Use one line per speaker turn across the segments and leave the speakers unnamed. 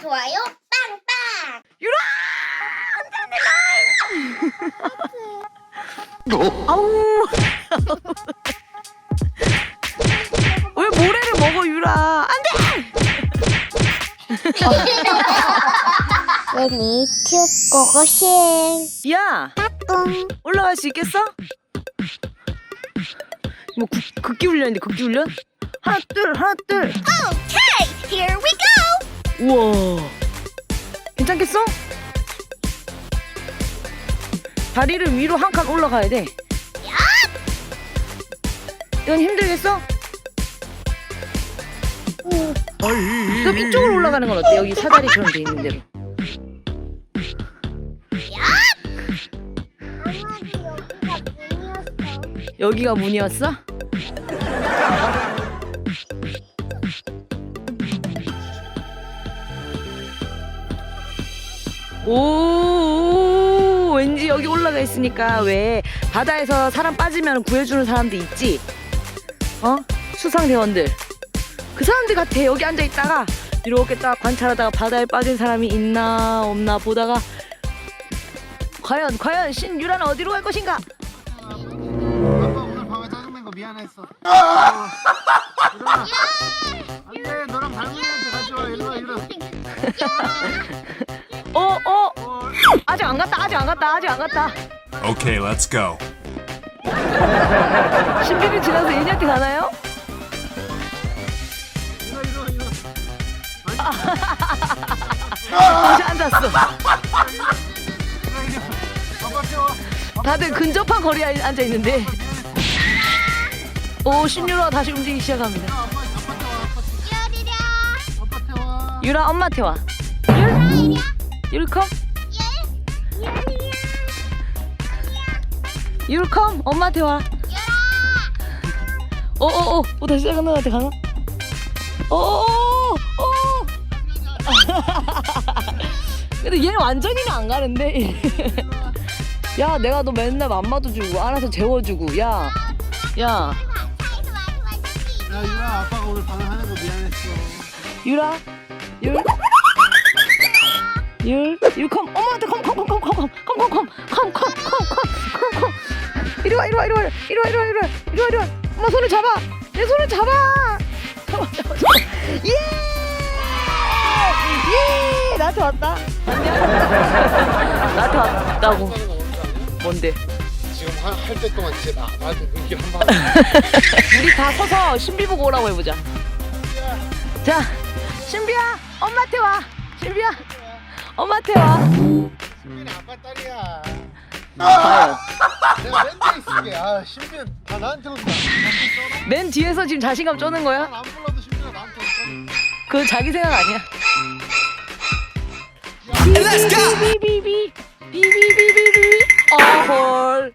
좋아요 빵빵.
유라! 아우! 왜 모래를 먹어 유라? 안돼!
왜니 튜고고싱
야
뿡.
올라갈 수 있겠어? 뭐 국, 극기 훈련인데 극기 훈련? 하나 둘 하나 둘
오케이, here we go.
우와 괜찮겠어? 다리를 위로 한 칸 올라가야 돼 이건 힘들겠어? 그럼 이쪽으로 올라가는 건 어때? 여기 사다리처럼 돼 있는 대로 여기가 문이었어? 오, 왠지 여기 올라가 있으니까 왜 바다에서 사람 빠지면 구해주는 사람도 있지? 어? 수상대원들. 그 사람들 같아. 여기 앉아 있다가 이렇게 딱 관찰하다가 바다에 빠진 사람이 있나 없나 보다가 과연 과연 신유라는 어디로 갈 것인가?
아빠 오늘 밤에 짜증낸 거 미안했어. 일어나. 안돼 너랑 닮은이한테 같이 와 일로 와 일로. 와.
어, 어,
어,
아직 안 갔다, 아직 안 갔다, 아직 안 갔다.
Okay, let's go.
신비를 지나서 얘네한테 가나요? 다시 앉았어.
태워.
다들 근접한 거리에 앉아 있는데. 오, 신유라 다시 움직이기 시작합니다. 유라 엄마 태와. 율? 율컴? 율컴? 엄마 태와. 오오오, 오, 다시 작은 누나한테 가나? 오오오, 오. 근데 얘는 완전히는 안 가는데. 야, 내가 너 맨날 맘마도 주고 알아서 재워주고, 야, 야,
야 유라 아빠가 오늘 밤에 하는 거 미안했어.
유라, 율, 율, 율컴, 엄마한테 컴컴 컴 컴 컴 컴 컴 컴 컴 컴 컴 컴 컴 이리 와, 이리 와, 이리 와, 이리 와, 이리 와, 이리 와, 이리 와, 이리 와, 엄마 손을 잡아, 내 손을 잡아, 잡아, 잡아, 잡아, 예, 예, 나한테 왔다, 안녕, 나한테 왔다고, 뭔데?
지금 할 때 동안 진짜 나 나한테 눈길 한 방.
우리 다 서서 신비 보고 오라고 해보자. 자, 신비야, 엄마한테 와. 신비야, 엄마한테 와.
신빈이 아빠 딸이야. 내가 맨 뒤에 있을게. 아 신빈 다 나한테 온다.
맨 뒤에서 지금 자신감 쪼는 거야?
난안 불러도 신빈아 나한테 온다.
그건 자기 생각 아니야. 비비비비 비비비비비 어헐.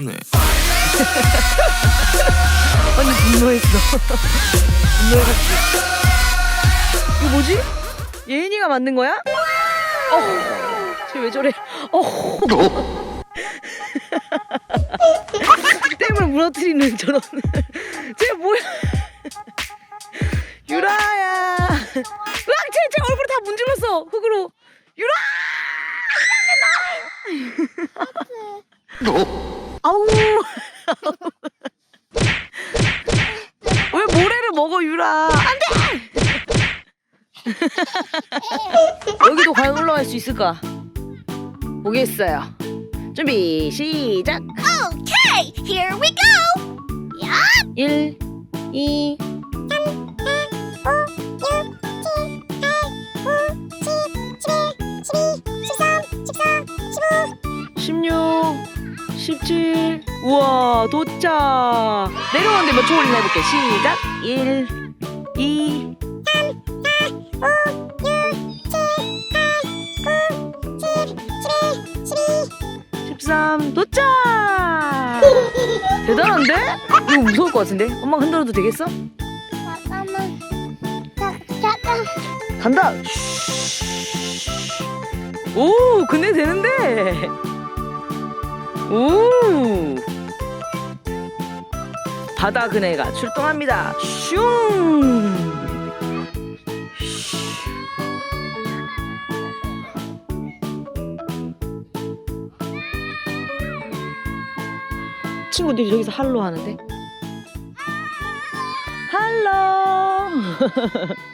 불타오르네.
언니 분노했어. 분노했지. 이거 뭐지? 예인이가 만든 거야? 어, 쟤왜 저래? 어. 댐을 무너뜨리는 저런. 쟤 뭐야? 유라야. 으악, 쟤, 쟤 얼굴 다 문질렀어. 흙으로. 유라! 아우. 왜 모래를 먹어 유라? 안돼! 여기도 과연 올라갈 수 있을까? 보겠어요. 준비 시작!
오케이, here we go.
1 2 16 17 우와 도착 내려오는데 몇초 걸리나 해볼게 시작 1 2 13 도착 대단한데? 이거 무서울 것 같은데? 엄마가 흔들어도 되겠어?
잠깐만. 자, 잠깐.
간다 오 근데 되는데 우 바다 그네가 출동합니다. 슝. 친구들이 저기서 할로 하는데 할로